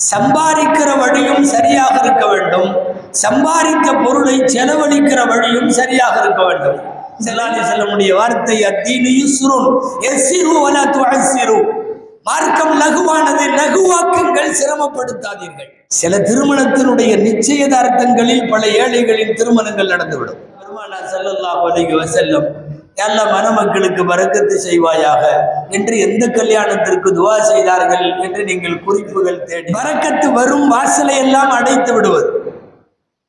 சம்பாதிக்கிற வழியும் சரியாக இருக்க வேண்டும். சம்பாதித்த பொருளை செலவழிக்கிற வழியும் சரியாக இருக்க வேண்டும். செல்லாலே செல்லமுடைய வார்த்தை அத்தீனு யுஸ்ருன். எஸ்ஸிரு வலா மார்க்கம் லகுவானது லகுவாக்குங்கள் சிரமப்படுத்தாதீர்கள். சில திருமணத்தினுடைய நிச்சயதார்த்தங்களில் பல ஏழைகளின் திருமணங்கள் நடந்துவிடும். பெருமானார் செல்லல்லா அலைஹி எல்லா மணமக்களுக்கு வரக்கத்து செய்வாயாக. என்று எந்த கல்யாணத்திற்கு துவா செய்தார்கள் என்று நீங்கள் குறிப்புகள் தேடி. வரக்கத்து வரும் வாசலை எல்லாம் அடைத்து விடுவது.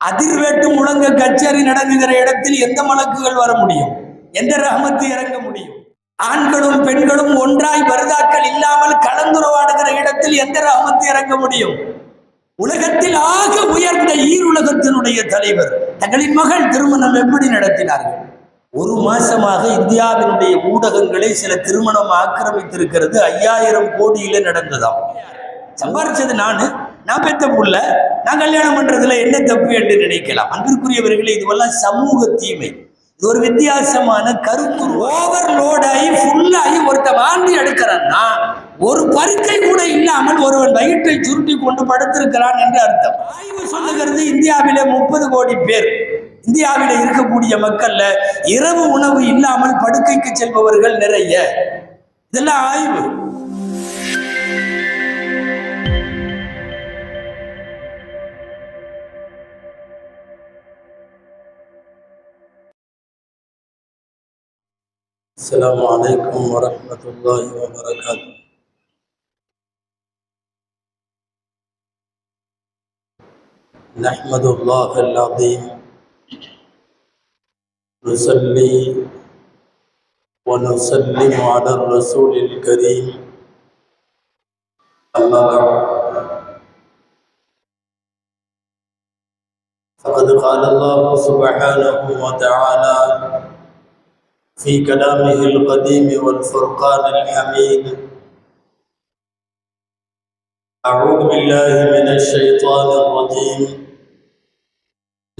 அதிர்வேட்டு முழங்க கச்சேரி நடந்துகிற இடத்தில் எந்த மலக்குகள் வர முடியும்? எந்த ரகமத்து இறங்க முடியும்? ஆண்களும் பெண்களும் ஒன்றாய் வருதாக்கள் இல்லாமல் கலந்துரவாடுகிற இடத்தில் எந்த ரகமத்து இறங்க முடியும்? உலகத்தில் ஆக உயர்ந்த ஈருலகத்தினுடைய தலைவர் தங்களின் மகள் திருமணம் எப்படி நடத்தினார்கள்? ஒரு மாசமாக இந்தியாவினுடைய ஊடகங்களை சில திருமணம் ஆக்கிரமித்திருக்கிறது ஐயாயிரம் கோடியில நடந்ததாம். சம்பாரிச்சது நானு நான் பெத்த புள்ள நான் கல்யாணம் பண்றதுல என்ன தப்பு என்று நினைக்கலாம். அன்பிற்குரியவர்களே இதுவெல்லாம் சமூக தீமை. இது ஒரு வித்தியாசமான கருத்து. ஓவர்லோட் ஆகி ஃபுல்லாகி ஒருத்த வாந்தி எடுக்கிறான்னா ஒரு பருக்கை கூட இல்லாமல் ஒருவன் வயிற்றை சுருட்டி கொண்டு படுத்திருக்கிறான் என்று அர்த்தம். ஆய்வு சொல்லுகிறது இந்தியாவிலே முப்பது கோடி பேர். இந்தியாவில இருக்கக்கூடிய மக்கள்ல இரவு உணவு இல்லாமல் படுக்கைக்கு செல்பவர்கள் நிறைய இதெல்லாம் ஆய்வு السلام عليكم ورحمة الله وبركاته نحمد الله العظيم نصلي ونسلم على الرسول الكريم. بعد فقد قال الله سبحانه وتعالى في كلامه القديم والفرقان الحميد أعوذ بالله من الشيطان الرجيم.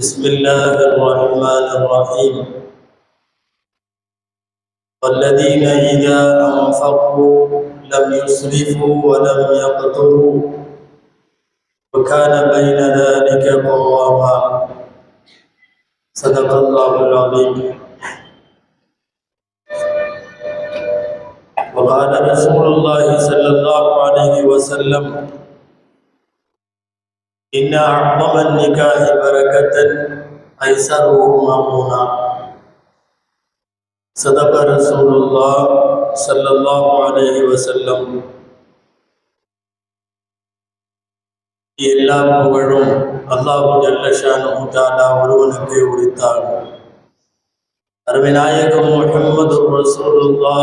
بسم الله الرحمن الرحيم. والذين إذا أنفقوا لم يسرفوا ولم يقتروا وكان بين ذلك قواما صدق الله العظيم. وقال رسول الله صلى الله عليه وسلم إن أعظم النكاح بركة أيسره مامونا صدق رسول الله صلى الله عليه وسلم எல்லா புகழும் அல்லாஹு ஜல்லஷானு தாலா ஒருவனுக்கு உரித்தான் அருவிநாயகம் முஹம்மது ரசூலுல்லா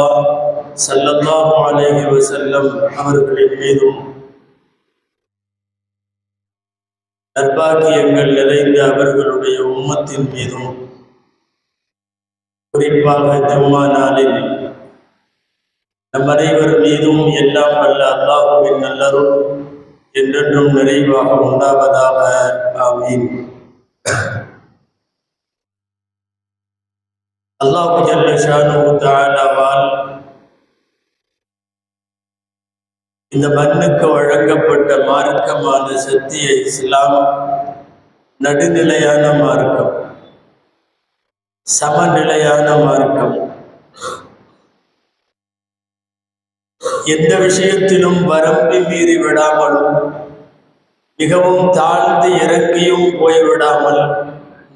ஸல்லல்லாஹு அலைஹி வஸல்லம் அவர்களின் மீதும் நற்பாக்கியங்கள் நிறைந்த அவர்களுடைய உம்மத்தின் மீதும் குறிப்பாக ஜும்மா நாளில் நம் அனைவர் மீதும் எல்லாம் வல்ல அல்லாஹுவின் நல்லருள் என்றென்றும் நிறைவாக உண்டாவதாக ஆமீன் அல்லாஹு ஜல்ல ஷானு தஆலாவால் இந்த மண்ணுக்கு வழங்கப்பட்ட மார்க்கமான சத்திய இஸ்லாம் நடுநிலையான மார்க்கம் சமநிலையான மார்க்கம். எந்த விஷயத்திலும் வரம்பி மீறி விடாமலும் மிகவும் தாழ்ந்து இறங்கியும் போய்விடாமல்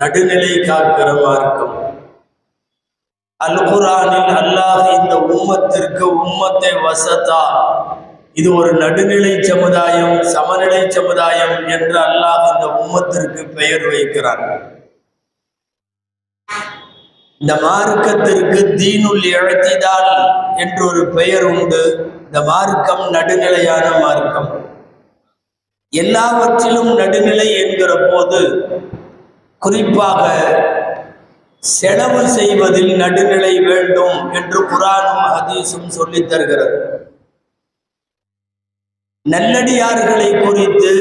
நடுநிலை காக்கிற மார்க்கம். அல் குரானில் அல்லாஹ் இந்த உம்மத்திற்கு உம்மத்தை வசதா இது ஒரு நடுநிலை சமுதாயம் சமநிலை சமுதாயம் என்று அல்லாஹ் இந்த உம்மத்திற்கு பெயர் வைக்கிறான் இந்த மார்க்கத்திற்கு தீனுள் இழத்திதால் என்று ஒரு பெயர் உண்டு. இந்த மார்க்கம் நடுநிலையான மார்க்கம். எல்லாவற்றிலும் நடுநிலை என்கிற போது குறிப்பாக செலவு செய்வதில் நடுநிலை வேண்டும் என்று குரானும் ஹதீஸும் சொல்லித் தருகிறது. நல்லடியார்களை குறித்து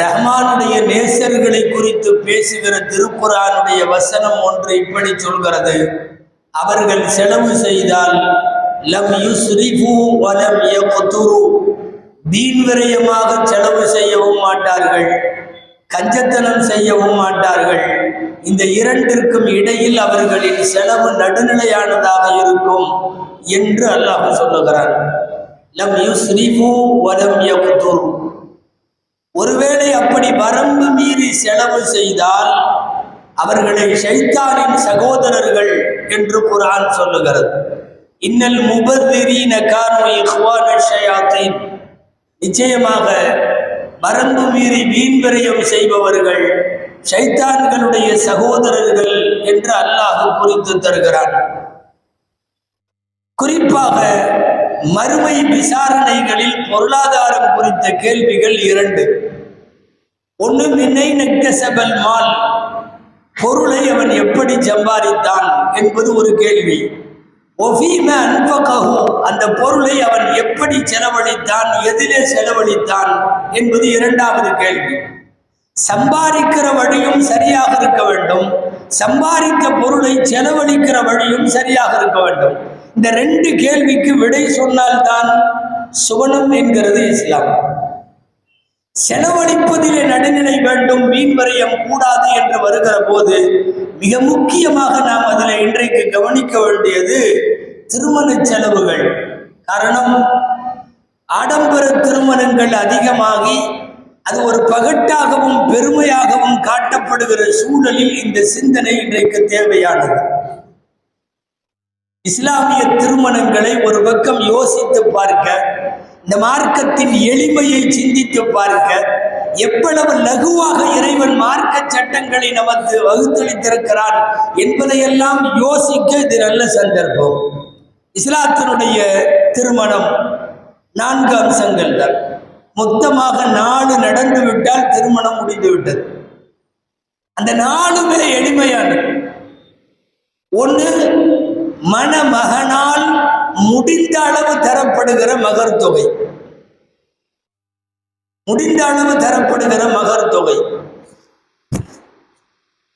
ரஹ்மானுடைய நேசர்களை குறித்து பேசுகிற திருக்குரானுடைய வசனம் ஒன்று இப்படி சொல்கிறது. அவர்கள் செலவு செய்தால் லம் யுஸ்ரிஃபு வலம் யக்துரு. வீண் விரயமாக செலவு செய்யவும் மாட்டார்கள் கஞ்சத்தனம் செய்யவும் மாட்டார்கள். இந்த இரண்டிற்கும் இடையில் அவர்களின் செலவு நடுநிலையானதாக இருக்கும் என்று அல்லாஹ் சொல்லுகிறான். லம் யுஸ்ரிஃபு வலம் யக்துர் ஒருவேளை அப்படி வரம்பு மீறி செலவு செய்தால் அவர்களை ஷைத்தானின் சகோதரர்கள் என்று குரான் சொல்லுகிறது. இன்னல் முபத்திரீன காரணம் இஹ்வான நிச்சயமாக வரம்பு மீறி வீண்விரயம் செய்பவர்கள் ஷைத்தான்களுடைய சகோதரர்கள் என்று அல்லாஹ் குறித்து தருகிறான். குறிப்பாக மறுமை விசாரணைகளில் பொருளாதாரம் குறித்த கேள்விகள் இரண்டு. ஒன்று மின்னை நெக்கசபல் மால் பொருளை அவன் எப்படி சம்பாதித்தான் என்பது ஒரு கேள்வி. அந்த பொருளை அவன் எப்படி செலவழித்தான் எதிலே செலவழித்தான் என்பது இரண்டாவது கேள்வி. சம்பாதிக்கிற வழியும் சரியாக இருக்க வேண்டும். சம்பாதித்த பொருளை செலவழிக்கிற வழியும் சரியாக இருக்க வேண்டும். இந்த ரெண்டு கேள்விக்கு விடை சொன்னால்தான் சுவனம் என்கிறது இஸ்லாம். செலவழிப்பதிலே நடுநிலை வேண்டும் மீன் வரையம் கூடாது என்று வருகிற போது மிக முக்கியமாக நாம் அதில் இன்றைக்கு கவனிக்க வேண்டியது திருமண செலவுகள். காரணம் ஆடம்பர திருமணங்கள் அதிகமாகி அது ஒரு பகட்டாகவும் பெருமையாகவும் காட்டப்படுகிற சூழலில் இந்த சிந்தனை இன்றைக்கு தேவையானது. இஸ்லாமிய திருமணங்களை ஒரு பக்கம் யோசித்து பார்க்க இந்த மார்க்கத்தின் எளிமையை சிந்தித்து பார்க்க எவ்வளவு லகுவாக இறைவன் மார்க்க சட்டங்களை நமக்கு வகுத்தளித்திருக்கிறான் என்பதையெல்லாம் யோசிக்க இது நல்ல சந்தர்ப்பம். இஸ்லாத்தினுடைய திருமணம் நான்கு அம்சங்கள் தான். மொத்தமாக நாலு நடந்து விட்டால் திருமணம் முடிந்து விட்டது. அந்த நாலுமே எளிமையானது. ஒன்று மணமகனால் முடிந்த அளவு தரப்படுகிற மகர் தொகை. முடிந்த அளவு தரப்படுகிற மகர் தொகை.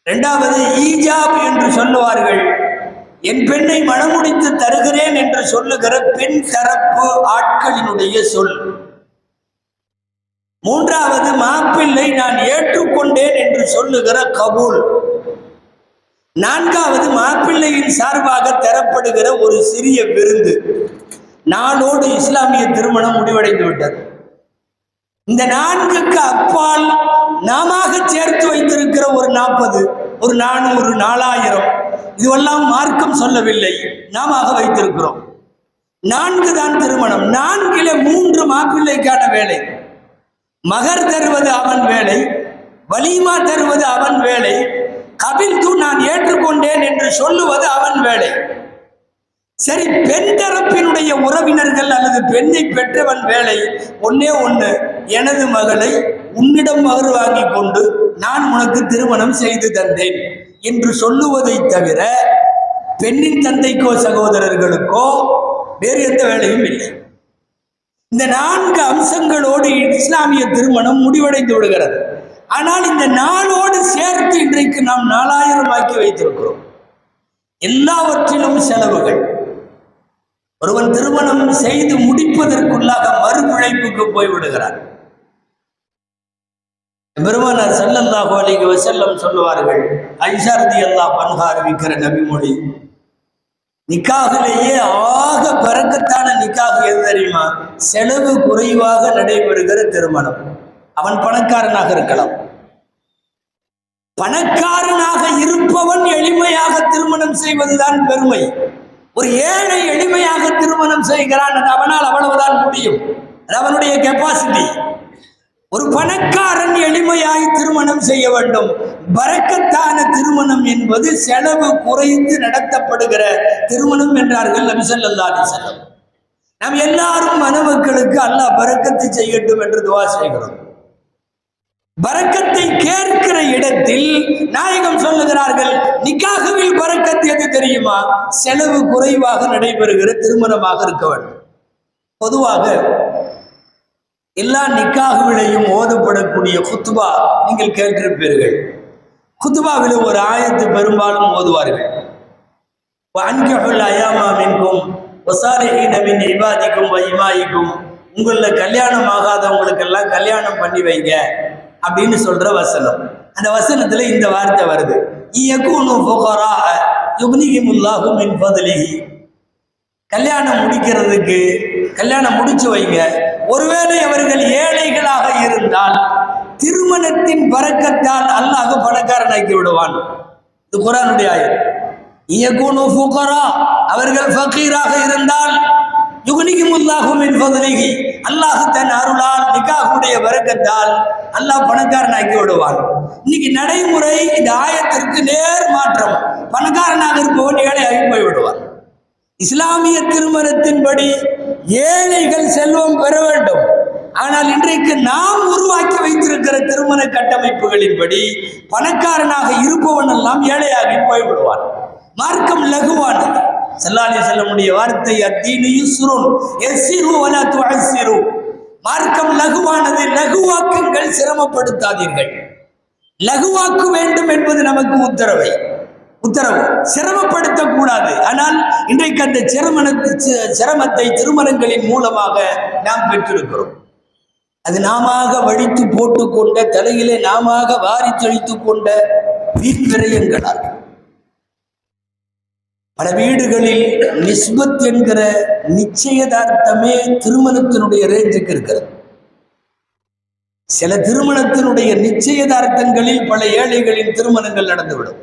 இரண்டாவது ஈஜாப் என்று சொல்லுவார்கள். என் பெண்ணை மனமுடித்து தருகிறேன் என்று சொல்லுகிற பெண் தரப்பு ஆட்களினுடைய சொல். மூன்றாவது மாப்பிள்ளை நான் ஏற்றுக்கொண்டேன் என்று சொல்லுகிற கபூல். நான்காவது மாப்பிள்ளையின் சார்பாக தரப்படுகிற ஒரு சிறிய விருந்து. நாளோடு இஸ்லாமிய திருமணம் முடிவடைந்து விட்டது. இந்த நான்குக்கு அப்பால் நாம சேர்த்து வைத்திருக்கிற ஒரு நாற்பது ஒரு நானூறு நாலாயிரம் இதுவெல்லாம் மார்க்கம் சொல்லவில்லை. நாம வைத்திருக்கிறோம். நான்கு தான் திருமணம். நான்கிலே மூன்று மாப்பிள்ளைக்கான வேலை. மகர் தருவது அவன் வேலை. வலிமா தருவது அவன் வேலை. கபில்து நான் ஏற்றுக்கொண்டேன் என்று சொல்லுவது அவன் வேலை. சரி பெண் தரப்பினுடைய உறவினர்கள் அல்லது பெண்ணை பெற்றவன் வேலை ஒன்னே ஒன்று எனது மகளை உன்னிடம் மகர் வாங்கி கொண்டு நான் உனக்கு திருமணம் செய்து தந்தேன் என்று சொல்லுவதை தவிர பெண்ணின் தந்தைக்கோ சகோதரர்களுக்கோ வேறு எந்த வேலையும் இல்லை. இந்த நான்கு அம்சங்களோடு இஸ்லாமிய திருமணம் முடிவடைந்து விடுகிறது. ஆனால் இந்த நாளோடு இன்றைக்கு நாம் நாலாயிரம் ஆக்கி வைத்திருக்கிறோம். எல்லாவற்றிலும் செலவுகள். ஒருவன் திருமணம் செய்து முடிப்பதற்குள்ளாக மறுபிழைப்புக்கு போய்விடுகிறார் பெருமானார் ஸல்லல்லாஹு அலைஹி வஸல்லம் சொல்லுவார்கள் ஐஷாரதி அல்லா பன்ஹா அறிவிக்கிற நபிமொழி. நிக்காகிலேயே ஆக பிறக்கத்தான நிக்காக எது தெரியுமா? செலவு குறைவாக நடைபெறுகிற திருமணம். அவன் பணக்காரனாக இருக்கலாம். பணக்காரனாக இருப்பவன் எளிமையாக திருமணம் செய்வதுதான் பெருமை. ஒரு ஏழை எளிமையாக திருமணம் செய்கிறான் அவனால் அவ்வளவுதான் முடியும். அது அவனுடைய கெப்பாசிட்டி ஒரு பணக்காரன் எளிமையாய் திருமணம் செய்ய வேண்டும். பறக்கத்தான திருமணம் என்பது செலவு குறைந்து நடத்தப்படுகிற திருமணம் என்றார்கள் நபி ஸல்லல்லாஹு அலைஹி நாம் எல்லாரும் மணமக்களுக்கு அல்லாஹ் பறக்கத்து செய்யட்டும் என்று துவா செய்கிறோம். பறக்கத்தை கேட்கிற இடத்தில் நாயகம் சொல்லுகிறார்கள் நிக்காகவில் பறக்கத்து எது தெரியுமா? செலவு குறைவாக நடைபெறுகிற திருமணமாக இருக்க வேண்டும். பொதுவாக எல்லா நிக்காகுவிலையும் ஓதப்படக்கூடிய குத்துபா நீங்கள் கேட்டிருப்பீர்கள். குத்துபாவில் ஒரு ஆயத்து பெரும்பாலும் ஓதுவார்கள் அன்கஹுல் அயாமா மின்கும் ஒசாரிஹீன மின் இபாதிக்கும் இமாயிக்கும். உங்களில் கல்யாணம் ஆகாதவங்களுக்கெல்லாம் கல்யாணம் பண்ணி வைங்க. அப்படின்னு சொல்ற வசனம். அந்த வசனத்துல இந்த வார்த்தை வருது. கல்யாணம் முடிக்கிறதுக்கு கல்யாணம் முடிச்சு வைங்க. ஒருவேளை அவர்கள் ஏழைகளாக இருந்தால் திருமணத்தின் பறக்கத்தால் அல்லாஹ் பணக்காரனாக்கி விடுவான். இது குரானுடைய ஆயுள் இயக்குனு ஃபுகரா அவர்கள் ஃபக்கீராக இருந்தால் யுகனிக்குமுல்லாஹு மின் அல்லாஹ் தன் அருளால் நிக்காஹுடைய பறக்கத்தால் அல்லாஹ் பணக்காரனாக்கி விடுவான். இன்னைக்கு நடைமுறை இந்த ஆயத்திற்கு நேர் மாற்றம். பணக்காரனாக இருப்பவன் ஏழையாகி போய் விடுவான். இஸ்லாமிய திருமணத்தின்படி ஏழைகள் செல்வம் பெற வேண்டும். ஆனால் இன்றைக்கு நாம் உருவாக்கி வைத்திருக்கிற திருமண கட்டமைப்புகளின்படி பணக்காரனாக இருப்பவன் எல்லாம் ஏழையாகி போய்விடுவான் மார்க்கம் லகுவானது. செல்லாலி செல்லமுடைய வார்த்தை அத்தீனு சுருள். எசிறு வலாத்து அசிறு மார்க்கம் லகுவானது லகுவாக்குங்கள் சிரமப்படுத்தாதீர்கள். லகுவாக்கு வேண்டும் என்பது நமக்கு உத்தரவை. உத்தரவு. சிரமப்படுத்தக்கூடாது. ஆனால் இன்றைக்கு அந்த சிரமணத்தை சிரமத்தை திருமணங்களின் மூலமாக நாம் பெற்றிருக்கிறோம். அது நாமாக வழித்து போட்டுக்கொண்ட தலையிலே நாமாக வாரி தெளித்து கொண்ட வீண் விரயங்களால். பல வீடுகளில் நிஸ்பத் என்கிற நிச்சயதார்த்தமே திருமணத்தினுடைய ரேஞ்சுக்கு இருக்கிறது. சில திருமணத்தினுடைய நிச்சயதார்த்தங்களில் பல ஏழைகளின் திருமணங்கள் நடந்துவிடும்.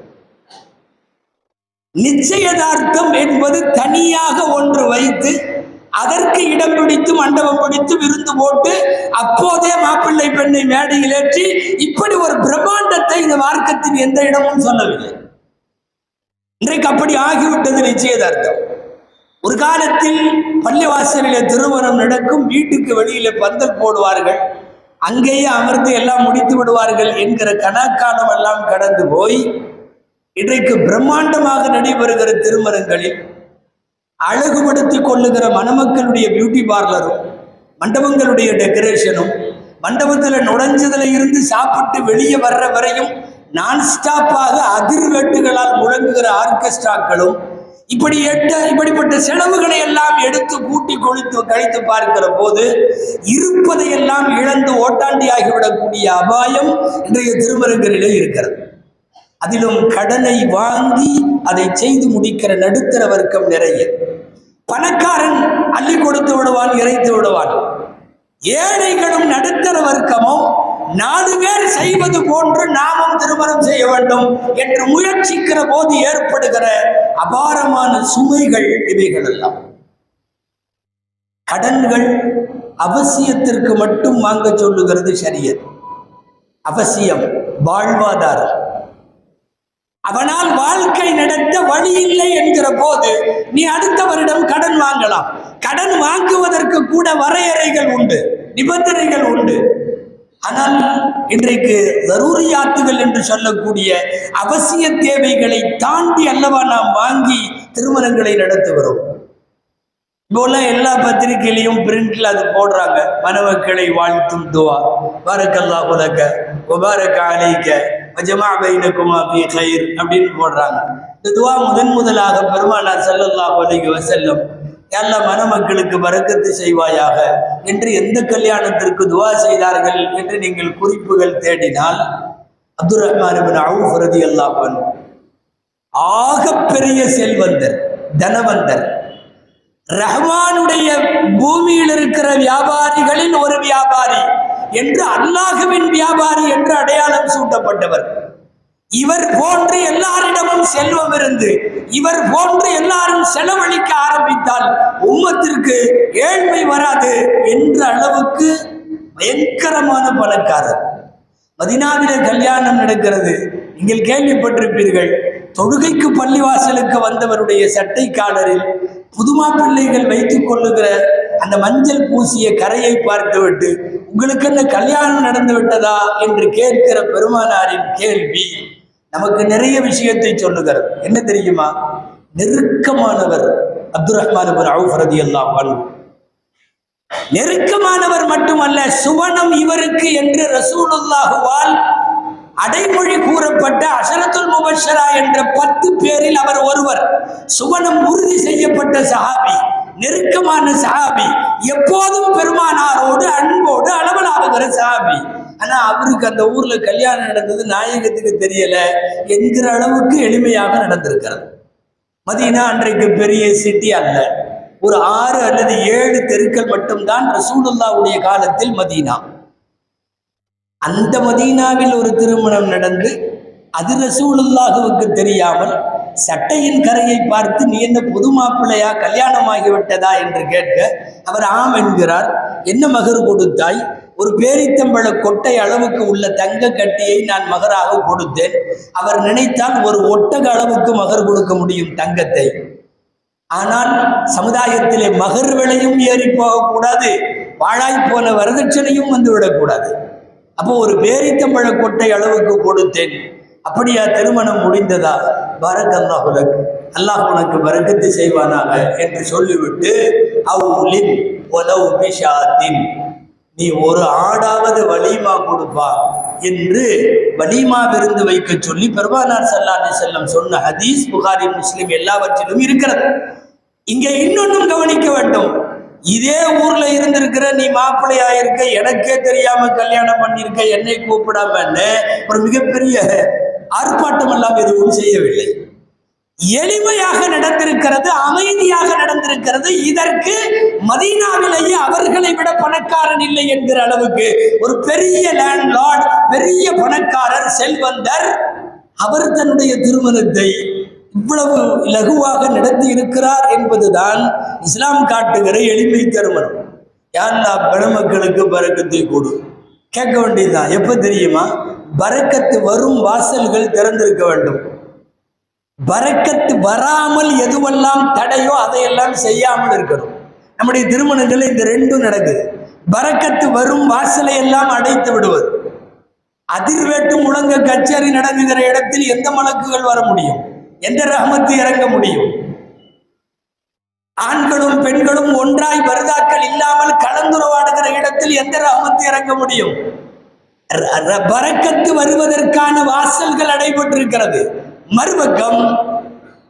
நிச்சயதார்த்தம் என்பது தனியாக ஒன்று வைத்து அதற்கு இடம் பிடித்து மண்டபம் பிடித்து விருந்து போட்டு அப்போதே மாப்பிள்ளை பெண்ணை மேடையில் ஏற்றி இப்படி ஒரு பிரம்மாண்டத்தை இந்த மார்க்கத்தின் எந்த இடமும் சொல்லவில்லை. இன்றைக்கு அப்படி ஆகிவிட்டது நிச்சயதார்த்தம். ஒரு காலத்தில் பள்ளிவாசலிலே திருமணம் நடக்கும் வீட்டுக்கு வெளியில பந்தல் போடுவார்கள் அங்கேயே அமர்ந்து எல்லாம் முடித்து விடுவார்கள் என்கிற கணக்காலம் எல்லாம் கடந்து போய் இன்றைக்கு பிரம்மாண்டமாக நடைபெறுகிற திருமணங்களில் அழகுபடுத்திக் கொள்ளுகிற மணமக்களுடைய பியூட்டி பார்லரும் மண்டபங்களுடைய டெக்கரேஷனும் மண்டபத்தில் நுழைஞ்சதுல இருந்து சாப்பிட்டு வெளியே வர்ற வரையும் நான் ஸ்டாப்பாக அதிர்வெட்டுகளால் முழங்குகிற ஆர்கெஸ்ட்ராக்களும் இப்படி எட்ட இப்படிப்பட்ட செலவுகளை எல்லாம் எடுத்து கூட்டி கொழித்து கழித்து பார்க்கிற போது இருப்பதை எல்லாம் இழந்து ஓட்டாண்டி ஆகிவிடக்கூடிய அபாயம் இன்றைய திருமணங்களிலே இருக்கிறது. அதிலும் கடனை வாங்கி அதை செய்து முடிக்கிற நடுத்தர வர்க்கம் நிறைய. பணக்காரன் அள்ளி கொடுத்து விடுவான் இறைத்து விடுவான். ஏழைகளும் நடுத்தர வர்க்கமும் நாலு பேர் செய்வது போன்று நாமும் திருமணம் செய்ய வேண்டும் என்று முயற்சிக்கிற போது ஏற்படுகிற அபாரமான சுமைகள் இவைகள் எல்லாம் கடன்கள் அவசியத்திற்கு மட்டும் வாங்க சொல்லுகிறது சரியது. அவசியம் வாழ்வாதாரம். அவனால் வாழ்க்கை நடத்த வழி இல்லை என்கிற போது நீ அடுத்தவரிடம் கடன் வாங்கலாம். கடன் வாங்குவதற்கு கூட வரையறைகள் உண்டு நிபந்தனைகள் உண்டு. ஆனால் இன்றைக்கு தரூரியாத்துகள் என்று சொல்லக்கூடிய அவசிய தேவைகளை தாண்டி அல்லவா நாம் வாங்கி திருமணங்களை நடத்துகிறோம் இப்போல்லாம் எல்லா பத்திரிகையிலையும் பிரிண்ட்ல அது போடுறாங்க. மணமக்களை வாழ்த்தும் துவா. பாரக்கல்லா உலக உபாரக்க அலைக்க. வஜமா பைனகுமா பி கயிர் அப்படின்னு போடுறாங்க. இந்த துவா முதன் முதலாக பெருமானார் செல்லல்லா உலகி வசல்லம் எல்லா மணமக்களுக்கு வரக்கத்து செய்வாயாக என்று எந்த கல்யாணத்திற்கு துவா செய்தார்கள் என்று நீங்கள் குறிப்புகள் தேடினால் அப்துல் ரஹ்மான் இப்னு அவுஃப் ஆக பெரிய ஆகப்பெரிய செல்வந்தர் தனவந்தர். ரஹ்மானுடைய பூமியில் இருக்கிற வியாபாரிகளில் ஒரு வியாபாரி. என்று அல்லாஹுவின் வியாபாரி என்று அடையாளம் சூட்டப்பட்டவர். இவர் போன்று எல்லாரிடமும் செல்வம் இருந்து இவர் போன்று எல்லாரும் செலவழிக்க ஆரம்பித்தால் உம்மத்திற்கு ஏழ்மை வராது என்ற அளவுக்கு பயங்கரமான பணக்காரர். மதினாவில கல்யாணம் நடக்கிறது. நீங்கள் கேள்விப்பட்டிருப்பீர்கள் தொழுகைக்கு பள்ளிவாசலுக்கு வந்தவருடைய சட்டை காலரில் புதுமா பிள்ளைகள் வைத்துக் கொள்ளுகிற அந்த மஞ்சள் பூசிய கரையை பார்த்துவிட்டு உங்களுக்கு என்ன கல்யாணம் நடந்து விட்டதா என்று கேட்கிற பெருமானாரின் கேள்வி நமக்கு நிறைய விஷயத்தை சொல்லுகிறது. என்ன தெரியுமா? நெருக்கமானவர் அப்துல் ரஹ்மான் அவுஃபரதி எல்லாம் நெருக்கமானவர் மட்டுமல்ல சுவனம் இவருக்கு என்று ரசூலுல்லாஹுவால் அடைமொழி கூறப்பட்ட அசரத்துல் முபஷரா என்ற பத்து பேரில் அவர் ஒருவர். சுவனம் உறுதி செய்யப்பட்ட சஹாபி. நெருக்கமான சஹாபி எப்போதும் பெருமானாரோடு அன்போடு அளவலாகுகிற சஹாபி. ஆனா அவருக்கு அந்த ஊர்ல கல்யாணம் நடந்தது நாயகத்துக்கு தெரியல என்கிற அளவுக்கு எளிமையாக நடந்திருக்கிறது. மதீனா அன்றைக்கு பெரிய சிட்டி அல்ல. ஒரு ஆறு அல்லது ஏழு தெருக்கள் மட்டும்தான் ரசூலுல்லாவுடைய காலத்தில் மதீனா. அந்த மதீனாவில் ஒரு திருமணம் நடந்து அது ரசூலுல்லாஹுவுக்கு தெரியாமல் சட்டையின் கரையை பார்த்து நீ என்ன புது மாப்பிள்ளையா கல்யாணம் ஆகிவிட்டதா என்று கேட்க அவர் ஆம் என்கிறார். என்ன மகர் கொடுத்தாய்? ஒரு பேரித்தம்பழ கொட்டை அளவுக்கு உள்ள தங்க கட்டியை நான் மகராக கொடுத்தேன். அவர் நினைத்தால் ஒரு ஒட்டக அளவுக்கு மகர் கொடுக்க முடியும் தங்கத்தை. ஆனால் சமுதாயத்திலே மகர் விலையும் ஏறி போகக்கூடாது. வாழாய் போன வரதட்சணையும் வந்து விடக்கூடாது அப்போ ஒரு பேரித்தம்பழ கொட்டை அளவுக்கு கொடுத்தேன். அப்படியா திருமணம் முடிந்ததா? பரக் அல்லாஹுலக் அல்லாஹ் உனக்கு பரக்கத்து செய்வானாக என்று சொல்லிவிட்டு அவுலின் உலவு பிஷாத்தின். நீ ஒரு ஆடாவது வலிமா கொடுப்பா என்று வலிமா விருந்து வைக்க சொல்லி பெருமானார் சல்லாஹி செல்லம் சொன்ன ஹதீஸ் புகாரி முஸ்லிம் எல்லாவற்றிலும் இருக்கிறது. இங்கே இன்னொன்னும் கவனிக்க வேண்டும். இதே ஊர்ல இருந்திருக்கிற நீ மாப்பிள்ளையா இருக்க எனக்கே தெரியாம கல்யாணம் பண்ணிருக்க என்னை கூப்பிடாமன்னு ஒரு மிகப்பெரிய ஆர்ப்பாட்டம் எல்லாம் எதுவும் செய்யவில்லை. எளிமையாக நடந்திருக்கிறது அமைதியாக நடந்திருக்கிறது. இதற்கு மதீனாவிலேயே அவர்களை விட பணக்காரன் இல்லை என்கிற அளவுக்கு ஒரு பெரிய லேண்ட் லார்ட் பெரிய பணக்காரர் செல்வந்தர் அவர் தன்னுடைய திருமணத்தை இவ்வளவு லகுவாக நடத்தி இருக்கிறார் என்பதுதான் இஸ்லாம் காட்டுகிற எளிமை திருமணம். யாருந்தா பெணமக்களுக்கு பறக்கத்தை கொடு. கேட்க வேண்டியதுதான். எப்ப தெரியுமா? பறக்கத்து வரும் வாசல்கள் திறந்திருக்க வேண்டும். பறக்கத்து வராமல் எதுவெல்லாம் தடையோ அதையெல்லாம் செய்யாமல் இருக்கணும். நம்முடைய திருமணங்கள் இந்த ரெண்டும் நடக்குது. பறக்கத்து வரும் வாசலை எல்லாம் அடைத்து விடுவது. அதிர்வேட்டு முழங்க கச்சேரி நடங்குகிற இடத்தில் எந்த மலக்குகள் வர முடியும்? எந்த ரகமத்து இறங்க முடியும்? ஆண்களும் பெண்களும் ஒன்றாய் வருதாக்கள் இல்லாமல் கலந்துரவாடுகிற இடத்தில் எந்த ரகமத்து இறங்க முடியும்? ர- ர- வருவதற்கான வாசல்கள் அடைபட்டிருக்கிறது. மறுபக்கம்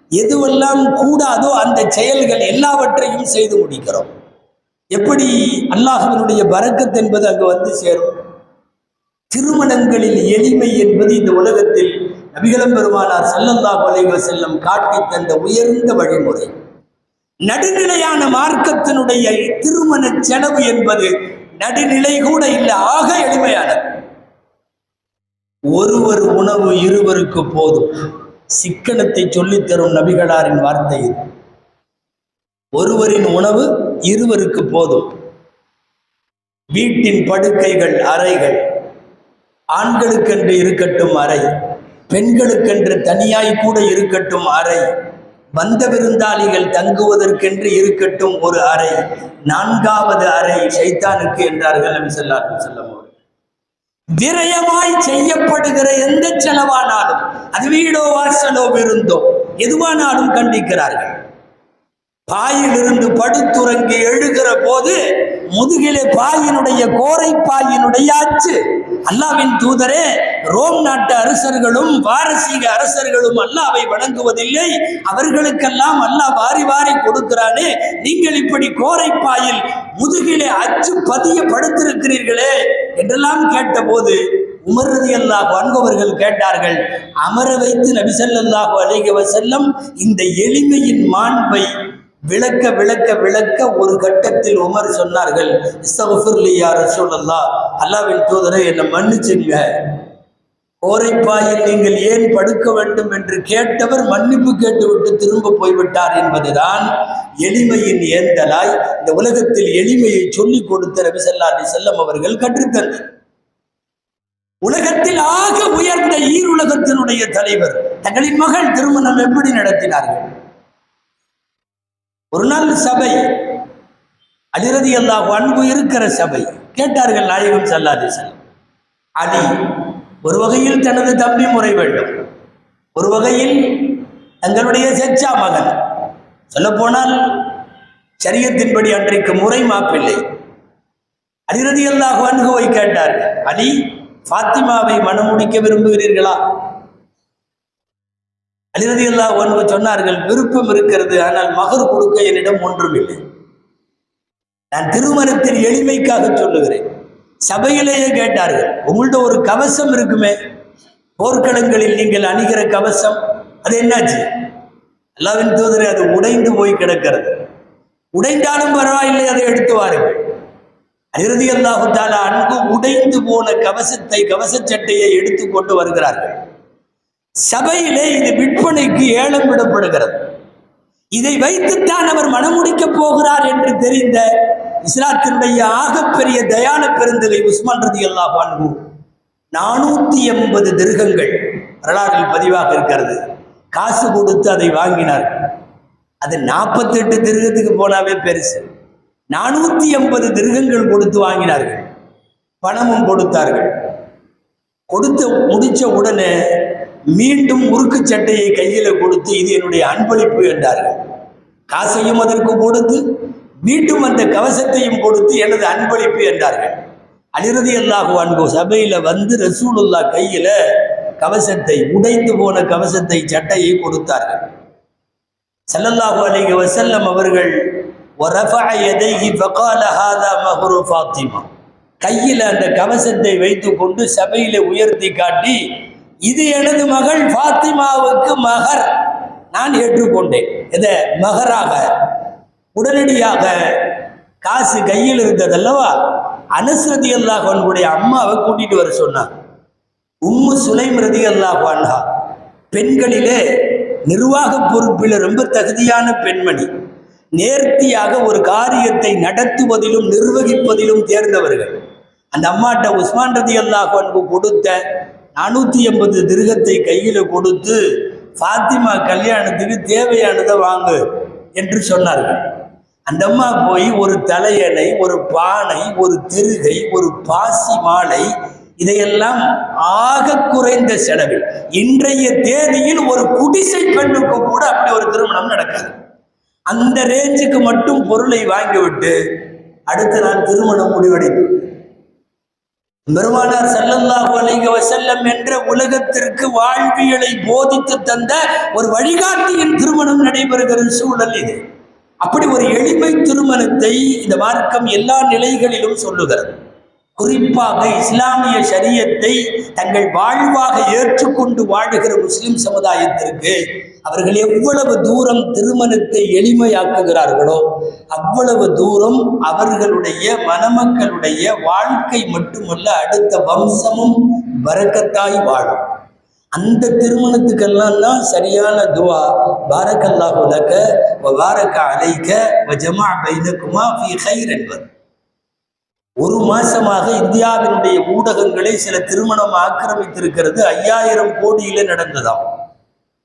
எதுவெல்லாம் கூடாதோ அந்த செயல்கள் எல்லாவற்றையும் செய்து முடிக்கிறோம். எப்படி அல்லாஹ்வினுடைய பறக்கத் என்பது அங்கு வந்து சேரும்? திருமணங்களில் எளிமை என்பது இந்த உலகத்தில் நபிகளம் பெருமானார் ஸல்லல்லாஹு கொலைவ செல்லம் காட்டி தந்த உயர்ந்த வழிமுறை. நடுநிலையான மார்க்கத்தினுடைய திருமண செலவு என்பது நடுநிலை கூட இல்லை ஆக எளிமையானது. ஒருவர் உணவு இருவருக்கு போதும். சிக்கனத்தை சொல்லித் தரும் நபிகளாரின் வார்த்தை இது. ஒருவரின் உணவு இருவருக்கு போதும். வீட்டின் படுக்கைகள் அறைகள் ஆண்களுக்கென்று இருக்கட்டும் அறை பெண்களுக்கென்று தனியாய் கூட இருக்கட்டும் அறை. வந்த விருந்தாளிகள் தங்குவதற்கென்று இருக்கட்டும் ஒரு அறை நான்காவது அறை சைத்தானுக்கு என்றார்கள் நபி சொல்லா அலைஹி விரயமாய் செய்யப்படுகிற எந்த செலவானாலும் அது வீடோ வாசலோ விருந்தோ எதுவானாலும் கண்டிக்கிறார்கள். பாயிலிருந்து படுத்துறங்கி எழுகிற போது முதுகிலே பாயினுடைய கோரை பாயினுடைய அச்சு அல்லாவின் தூதரே ரோம் நாட்டு அரசர்களும் பாரசீக அரசர்களும் அல்லாவை வணங்குவதில்லை. அவர்களுக்கெல்லாம் அல்லாஹ் வாரி வாரி கொடுக்கிறானே. நீங்கள் இப்படி கோரைப்பாயில் முதுகிலே அச்சு பதிய படுத்திருக்கிறீர்களே என்றெல்லாம் கேட்டபோது உமர் அல்லாஹ் அன்ஹு கேட்டார்கள் அமர வைத்து நபி ஸல்லல்லாஹு அலைஹி இந்த எளிமையின் மாண்பை விளக்க விளக்க விளக்க ஒரு கட்டத்தில் உமர் சொன்னார்கள் இஸ்தகுஃபிர்லி ரசூல் அல்லா அல்லாவின் தூதரை என்னை மன்னிச்சுங்க கோரைப்பாயில் நீங்கள் ஏன் படுக்க வேண்டும் என்று கேட்டவர் மன்னிப்பு கேட்டுவிட்டு திரும்ப போய்விட்டார் என்பதுதான் எளிமையின் ஏந்தலாய். இந்த உலகத்தில் எளிமையை சொல்லிக் கொடுத்த நபி ஸல்லல்லாஹு அவர்கள் கற்றுத்தந்தார் உலகத்தில் ஆக உயர்ந்த ஈருலகத்தினுடைய தலைவர் தங்களின் மகள் திருமணம் எப்படி நடத்தினார்கள்? ஒரு நாள் சபை அலிரதி அல்லாஹ் அன்பு இருக்கிற சபை கேட்டார்கள் நாயகம் சல்லாதி செல்லம் அலி ஒரு வகையில் தனது தம்பி முறை வேண்டும். ஒரு வகையில் தங்களுடைய செச்சா மகன். சொல்லப்போனால் சரியத்தின்படி அன்றைக்கு முறை மாப்பிள்ளை. அலிரதி அல்லாஹ் அனுகுவை கேட்டார்கள் அலி ஃபாத்திமாவை மணமுடிக்க விரும்புகிறீர்களா? அலிரதி அல்லாஹ் அன்கு சொன்னார்கள் விருப்பம் இருக்கிறது ஆனால் மகர் கொடுக்க என்னிடம் ஒன்றும் இல்லை நான் திருமணத்தின் எளிமைக்காக சொல்லுகிறேன். சபையிலேயே கேட்டார்கள் உங்கள்ட்ட ஒரு கவசம் இருக்குமே? போர்க்களங்களில் நீங்கள் அணிகிற கவசம் அது என்னாச்சு? அல்லாவின் தூதரை அது உடைந்து போய் கிடக்கிறது. உடைந்தாலும் பரவாயில்லை அதை எடுத்து வாருங்கள். இறுதி அல்லாஹுத்தால அன்பு உடைந்து போன கவசத்தை கவச சட்டையை எடுத்து கொண்டு வருகிறார்கள். சபையிலே இது விற்பனைக்கு ஏலம் விடப்படுகிறது. இதை வைத்துத்தான் அவர் மனமுடிக்கப் போகிறார் என்று தெரிந்த இஸ்லாத்தினுடைய ஆகப்பெரிய தயான பெருந்தகை உஸ்மான் ரதி அல்லா பான்பு நானூத்தி எண்பது திருகங்கள் வரலாற்றில் பதிவாக இருக்கிறது. காசு கொடுத்து அதை வாங்கினார்கள் அது நாற்பத்தெட்டு திருகத்துக்கு போனாவே பெருசு. நானூத்தி எண்பது திருகங்கள் கொடுத்து வாங்கினார்கள். பணமும் கொடுத்தார்கள். கொடுத்து முடிச்ச உடனே மீண்டும் முறுக்கு சட்டையை கையில் கொடுத்து இது என்னுடைய அன்பளிப்பு என்றார்கள். காசையும் அதற்கு கொடுத்து மீண்டும் அந்த கவசத்தையும் கொடுத்து எனது அன்பளிப்பு என்றார்கள். அலிரதி அல்லாஹு அன்பு சபையில் வந்து ரசூலுல்லா கையில் கவசத்தை உடைந்து போன கவசத்தை சட்டையை கொடுத்தார்கள். செல்லல்லாஹு அலிக வசல்லம் அவர்கள் கையில் அந்த கவசத்தை வைத்து கொண்டு சபையில உயர்த்தி காட்டி இது எனது மகள் ஃபாத்திமாவுக்கு மகர். நான் ஏற்றுக்கொண்டேன். இதை மகராக. உடனடியாக காசு கையில் இருந்ததல்லவா? அனுசரதி அல்லாஹ் அவனுடைய அம்மாவை கூட்டிட்டு வர சொன்னார். உம்மு சுலைம் ரதி அல்லாஹ் அன்ஹா பெண்களிலே நிர்வாக பொறுப்பில் ரொம்ப தகுதியான பெண்மணி நேர்த்தியாக ஒரு காரியத்தை நடத்துவதிலும் நிர்வகிப்பதிலும் தேர்ந்தவர்கள். அந்த அம்மாட்ட உஸ்மான் ரதி அல்லாஹ் அன்பு கொடுத்த நானூற்றி எண்பது திருகத்தை கையில் கொடுத்து ஃபாத்திமா கல்யாணத்துக்கு தேவையானதை வாங்கு என்று சொன்னார்கள். அந்த அம்மா போய் ஒரு தலையணை ஒரு பானை ஒரு திருகை ஒரு பாசி மாலை இதையெல்லாம் ஆக குறைந்த செலவில். இன்றைய தேதியில் ஒரு குடிசை பெண்ணுக்கு கூட அப்படி ஒரு திருமணம் நடக்காது. அந்த ரேஞ்சுக்கு மட்டும் பொருளை வாங்கிவிட்டு அடுத்த நாள் திருமணம் முடிவடைந்து பெருமானார் செல்லல்லாஹு அலைஹி வசல்லம் என்ற உலகத்திற்கு வாழ்வியலை போதித்து தந்த ஒரு வழிகாட்டியின் திருமணம் நடைபெறுகிற சூழல் இது. அப்படி ஒரு எளிமை திருமணத்தை இந்த மார்க்கம் எல்லா நிலைகளிலும் சொல்லுகிறது. குறிப்பாக இஸ்லாமிய சரியத்தை தங்கள் வாழ்வாக ஏற்றுக்கொண்டு வாழுகிற முஸ்லிம் சமுதாயத்திற்கு அவர்கள் எவ்வளவு தூரம் திருமணத்தை எளிமையாக்குகிறார்களோ அவ்வளவு தூரம் அவர்களுடைய மணமக்களுடைய வாழ்க்கை மட்டுமல்ல அடுத்த வம்சமும் வரக்கத்தாய் வாழும். அந்த திருமணத்துக்கெல்லாம் தான் சரியான துவா. பாரக்கல்லா உலக வ அலைக்க ஜமா பைனக்குமா ஃபி ஹைர் என்பது ஒரு மாசமாக இந்தியாவினுடைய ஊடகங்களை சில திருமணம் ஆக்கிரமித்திருக்கிறது ஐயாயிரம் கோடியில நடந்ததாம்.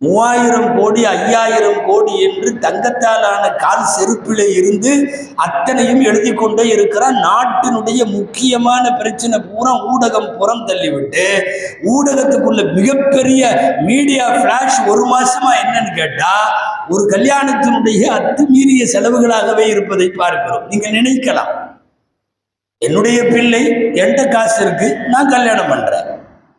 மூவாயிரம் கோடி ஐயாயிரம் கோடி என்று தங்கத்தாலான கால் செருப்பிலே இருந்து அத்தனையும் எழுதி கொண்டே இருக்கிறான் நாட்டினுடைய முக்கியமான பிரச்சனை பூரா ஊடகம் புறம் தள்ளிவிட்டு ஊடகத்துக்குள்ள மிகப்பெரிய மீடியா ஃபிளாஷ் ஒரு மாசமா என்னன்னு கேட்டா ஒரு கல்யாணத்தினுடைய அத்துமீறிய செலவுகளாகவே இருப்பதை பார்க்கிறோம். நீங்க நினைக்கலாம். என்னுடைய பிள்ளை என்கிட்ட காசு இருக்கு நான் கல்யாணம் பண்றேன்.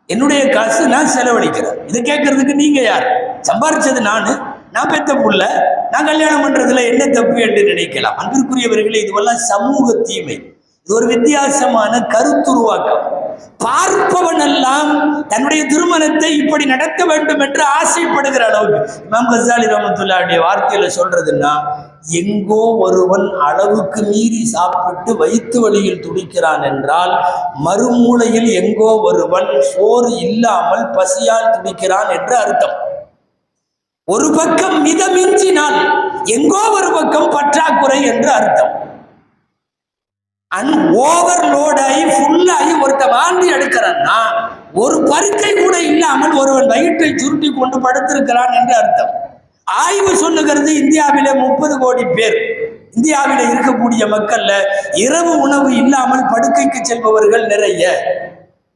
என்னுடைய காசு நான் செலவழிக்கிறேன். இதை கேட்கறதுக்கு நீங்க யார்? சம்பாரிச்சது நானு. நான் பெத்த புள்ள. நான் கல்யாணம் பண்றதுல என்ன தப்பு என்று நினைக்கலாம். அன்பிற்குரியவர்களே இதுவெல்லாம் சமூக தீமை. இது ஒரு வித்தியாசமான கருத்துருவாக்கம் பார்ப்பவன் எல்லாம் தன்னுடைய திருமணத்தை இப்படி நடத்த வேண்டும் என்று ஆசைப்படுகிற அளவுக்கு. இமாம் கசாலி ரமத்துல்லாவுடைய வார்த்தையில சொல்றதுன்னா எங்கோ ஒருவன் அளவுக்கு மீறி சாப்பிட்டு வயிற்று வழியில் துடிக்கிறான் என்றால் மறுமூலையில் எங்கோ ஒருவன் சோறு இல்லாமல் பசியால் துடிக்கிறான் என்று அர்த்தம். ஒரு பக்கம் மிதமிஞ்சினால் எங்கோ ஒரு பக்கம் பற்றாக்குறை என்று அர்த்தம். அன் ஓவர்லோட் ஆகி ஃபுல்லாகி ஒருத்த வாந்தி எடுக்கிறான்னா ஒரு பருக்கை கூட இல்லாமல் ஒருவன் வயிற்றை சுருட்டி கொண்டு படுத்திருக்கிறான் என்று அர்த்தம். ஆய்வு சொல்லுகிறது இந்தியாவிலே முப்பது கோடி பேர். இந்தியாவில இருக்கக்கூடிய மக்கள்ல இரவு உணவு இல்லாமல் படுக்கைக்கு செல்பவர்கள் நிறைய.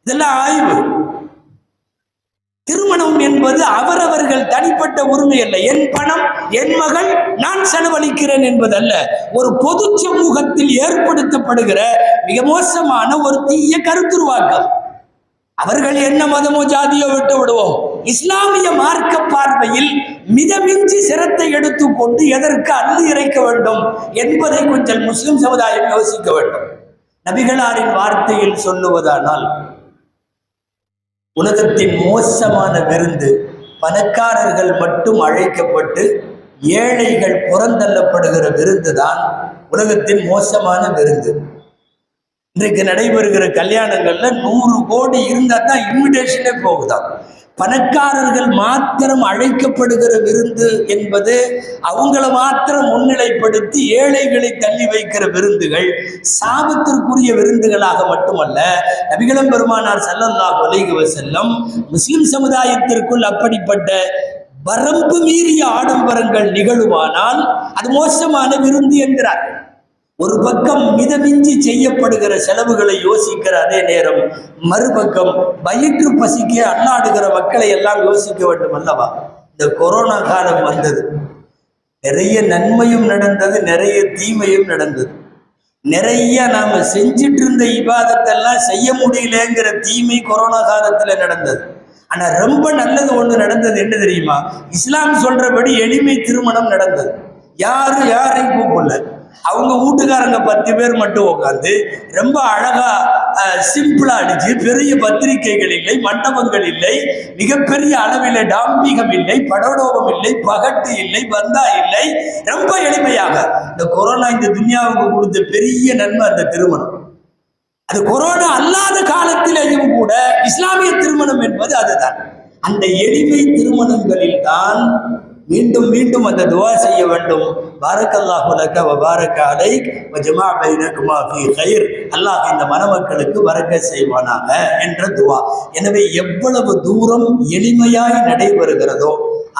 இதெல்லாம் ஆய்வு. திருமணம் என்பது அவரவர்கள் தனிப்பட்ட உரிமை அல்ல. என் பணம் என் மகள் நான் செலவழிக்கிறேன் என்பதல்ல. ஒரு பொது சமூகத்தில் ஏற்படுத்தப்படுகிற மிக மோசமான ஒரு தீய கருத்துருவாக்கம். அவர்கள் என்ன மதமோ ஜாதியோ விட்டு விடுவோம். இஸ்லாமிய மார்க்க பார்வையில் மிதமிஞ்சி சிரத்தை எடுத்துக்கொண்டு எதற்கு அல்லு இறைக்க வேண்டும் என்பதை கொஞ்சம் முஸ்லிம் சமுதாயம் யோசிக்க வேண்டும். நபிகளாரின் வார்த்தையில் சொல்லுவதானால் உலகத்தின் மோசமான விருந்து பணக்காரர்கள் மட்டும் அழைக்கப்பட்டு ஏழைகள் புறந்தள்ளப்படுகிற விருந்து தான் உலகத்தின் மோசமான விருந்து. இன்றைக்கு நடைபெறுகிற கல்யாணங்கள்ல நூறு கோடி இருந்தா தான் இன்விடேஷனே போகுதான் பணக்காரர்கள் மாத்திரம் அழைக்கப்படுகிற விருந்து என்பது அவங்கள மாத்திரம் முன்னிலைப்படுத்தி ஏழைகளை தள்ளி வைக்கிற விருந்துகள் சாபத்திற்குரிய விருந்துகளாக மட்டுமல்ல நபிகளம் பெருமானார் ஸல்லல்லாஹு அலைஹி வஸல்லம் முஸ்லிம் சமுதாயத்திற்குள் அப்படிப்பட்ட வரம்பு மீறிய ஆடம்பரங்கள் நிகழுமானால் அது மோசமான விருந்து என்கிறார் ஒரு பக்கம் மிதமிஞ்சி செய்யப்படுகிற செலவுகளை யோசிக்கிற அதே நேரம் மறுபக்கம் வயிற்று பசிக்க அண்ணாடுகிற மக்களை எல்லாம் யோசிக்க வேண்டும் அல்லவா? இந்த கொரோனா காலம் வந்தது. நிறைய நன்மையும் நடந்தது நிறைய தீமையும் நடந்தது. நிறைய நாம செஞ்சிட்டு இருந்த இபாதத்தெல்லாம் செய்ய முடியலங்கிற தீமை கொரோனா காலத்துல நடந்தது. ஆனா ரொம்ப நல்லது ஒண்ணு நடந்தது என்ன தெரியுமா? இஸ்லாம் சொல்றபடி எளிமை திருமணம் நடந்தது. யாரும் யாரையும் கூப்பிடல. அவங்க வீட்டுக்காரங்க பத்து பேர் மட்டும் உட்காந்து ரொம்ப அழகா சிம்பிளா அடிச்சு பெரிய பத்திரிகைகள் இல்லை மண்டபங்கள் இல்லை மிகப்பெரிய அளவில் டாம்பிகம் இல்லை படோடோபம் இல்லை பகட்டு இல்லை பந்தா இல்லை. ரொம்ப எளிமையாக. இந்த கொரோனா இந்த துன்யாவுக்கு கொடுத்த பெரிய நன்மை அந்த திருமணம். அது கொரோனா அல்லாத காலத்திலேயும் கூட இஸ்லாமிய திருமணம் என்பது அதுதான். அந்த எளிமை திருமணங்களில் தான் மீண்டும் மீண்டும் அந்த துவா செய்ய வேண்டும். பாரக்கல்லாஹு லக்க வ பாரக்க அலைக் வ ஜமா பைனகுமா ஃபீ கைர். அல்லாஹ் இந்த மணமக்களுக்கு வரக்க செய்வானாக என்ற துவா. எனவே எவ்வளவு தூரம் எளிமையாய் நடைபெறுகிறதோ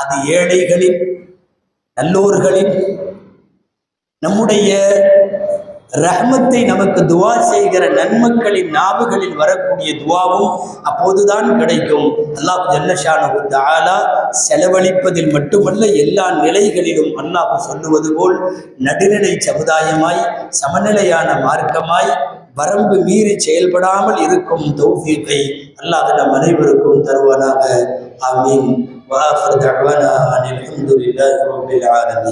அது ஏழைகளின் நல்லோர்களின் நம்முடைய ரஹ்மத்தை நமக்கு துவா செய்கிற நன்மக்களின் நாவுகளில் வரக்கூடிய துவாவும் அப்போதுதான் கிடைக்கும். அல்லாஹ் ஜல்லஷானு தாலா செலவழிப்பதில் மட்டுமல்ல எல்லா நிலைகளிலும் அல்லாஹ் சொல்லுவது போல் நடுநிலை சமுதாயமாய் சமநிலையான மார்க்கமாய் வரம்பு மீறி செயல்படாமல் இருக்கும் தௌஃபீகை அல்லாஹ் நம் அனைவருக்கும் தருவானாக. ஆமீன். வாஃபர் தஅவானா அனில் ஹம்துலில்லாஹி ரப்பில் ஆலமீன்.